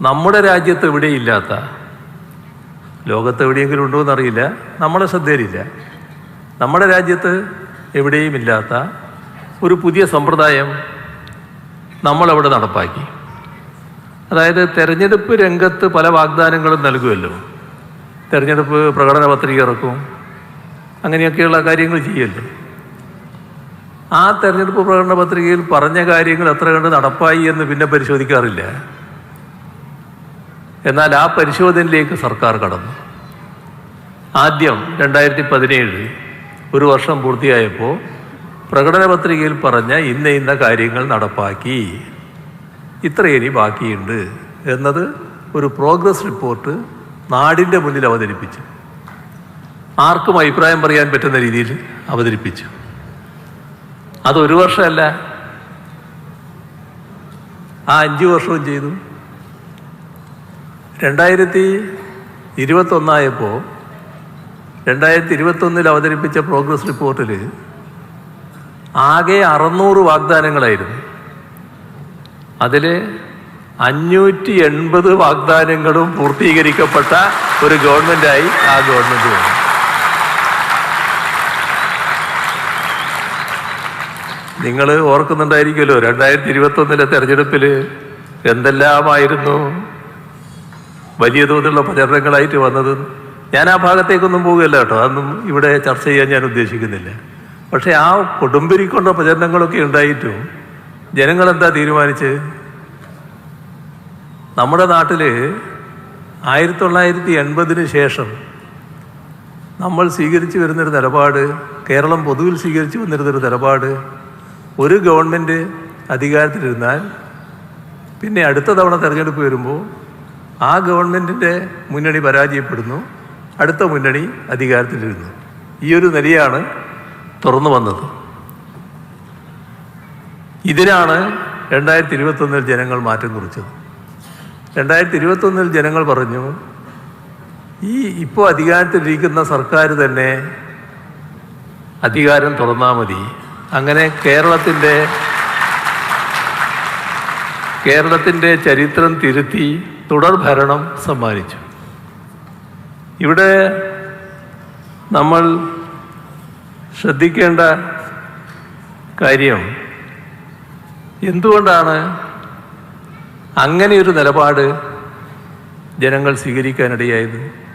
നമ്മുടെ രാജ്യത്ത് എവിടെയില്ലാത്ത? ലോകത്ത് എവിടെയെങ്കിലും ഉണ്ടോ എന്നറിയില്ല. നമ്മളെ ശ്രദ്ധയിലില്ല. നമ്മുടെ രാജ്യത്ത് എവിടെയും ഇല്ലാത്ത ഒരു പുതിയ സമ്പ്രദായം നമ്മളവിടെ നടപ്പാക്കി. അതായത് തെരഞ്ഞെടുപ്പ് രംഗത്ത് പല വാഗ്ദാനങ്ങളും നൽകുമല്ലോ തെരഞ്ഞെടുപ്പ് പ്രകടന പത്രിക ഇറക്കും. അങ്ങനെയൊക്കെയുള്ള കാര്യങ്ങൾ ചെയ്യുമല്ലോ ആ തെരഞ്ഞെടുപ്പ് പ്രകടന പത്രികയിൽ പറഞ്ഞ കാര്യങ്ങൾ എത്ര കണ്ട് നടപ്പായി എന്ന് പിന്നെ പരിശോധിക്കാറില്ല. എന്നാൽ ആ പരിശോധനയിലേക്ക് സർക്കാർ കടന്നു. ആദ്യം രണ്ടായിരത്തി പതിനേഴ് ഒരു വർഷം പൂർത്തിയായപ്പോൾ പ്രകടന പത്രികയിൽ പറഞ്ഞ ഇന്ന ഇന്ന കാര്യങ്ങൾ നടപ്പാക്കി. ഇത്രയേരി ബാക്കിയുണ്ട് എന്നത് ഒരു പ്രോഗ്രസ് റിപ്പോർട്ട് നാടിന്റെ മുന്നിൽ അവതരിപ്പിച്ചു. ആർക്കും അഭിപ്രായം പറയാൻ പറ്റുന്ന രീതിയിൽ അവതരിപ്പിച്ചു. അതൊരു വർഷമല്ല. ആ അഞ്ച് വർഷവും ചെയ്തു. രണ്ടായിരത്തി ഇരുപത്തൊന്നായപ്പോൾ രണ്ടായിരത്തി ഇരുപത്തൊന്നിൽ അവതരിപ്പിച്ച പ്രോഗ്രസ് റിപ്പോർട്ടിൽ ആകെ അറുന്നൂറ് വാഗ്ദാനങ്ങളായിരുന്നു. അതിൽ അഞ്ഞൂറ്റി എൺപത് വാഗ്ദാനങ്ങളും പൂർത്തീകരിക്കപ്പെട്ട ഒരു ഗവൺമെന്റായി ആ ഗവൺമെന്റ് വന്നു. നിങ്ങൾ ഓർക്കുന്നുണ്ടായിരിക്കുമല്ലോ രണ്ടായിരത്തി ഇരുപത്തൊന്നിലെ തെരഞ്ഞെടുപ്പിൽ എന്തെല്ലാമായിരുന്നു? വലിയ തോതിലുള്ള പ്രചരണങ്ങളായിട്ട് വന്നത് ഞാൻ ആ ഭാഗത്തേക്കൊന്നും പോകുകയല്ല കേട്ടോ. അതൊന്നും ഇവിടെ ചർച്ച ചെയ്യാൻ ഞാൻ ഉദ്ദേശിക്കുന്നില്ല. പക്ഷേ ആ കൊടുമ്പിരിക്കൊണ്ട പ്രചരണങ്ങളൊക്കെ ഉണ്ടായിട്ടും ജനങ്ങൾ എന്താ തീരുമാനിച്ച്? നമ്മുടെ നാട്ടിൽ ആയിരത്തി തൊള്ളായിരത്തി എൺപതിന് ശേഷം നമ്മൾ സ്വീകരിച്ചു വരുന്നൊരു നിലപാട് കേരളം പൊതുവിൽ സ്വീകരിച്ചു വന്നിരുന്നൊരു നിലപാട് ഒരു ഗവൺമെന്റ് അധികാരത്തിലിരുന്നാൽ പിന്നെ അടുത്ത തവണ തെരഞ്ഞെടുപ്പ് വരുമ്പോൾ ആ ഗവൺമെന്റിന്റെ മുന്നണി പരാജയപ്പെടുന്നു. അടുത്ത മുന്നണി അധികാരത്തിലിരുന്നു. ഈ ഒരു നിലയാണ് തുറന്നു വന്നത്. ഇതിനാണ് രണ്ടായിരത്തി ഇരുപത്തൊന്നിൽ ജനങ്ങൾ മാറ്റം കുറിച്ചത്. രണ്ടായിരത്തി ഇരുപത്തൊന്നിൽ ജനങ്ങൾ പറഞ്ഞു ഈ ഇപ്പോൾ അധികാരത്തിലിരിക്കുന്ന സർക്കാർ തന്നെ അധികാരം തുറന്നാൽ മതി. അങ്ങനെ കേരളത്തിന്റെ കേരളത്തിന്റെ ചരിത്രം തിരുത്തി തുടർ ഭരണം സമ്മാനിച്ചു. ഇവിടെ നമ്മൾ ശ്രദ്ധിക്കേണ്ട കാര്യം എന്തുകൊണ്ടാണ് അങ്ങനെയൊരു നിലപാട് ജനങ്ങൾ സ്വീകരിക്കാനിടയായത്?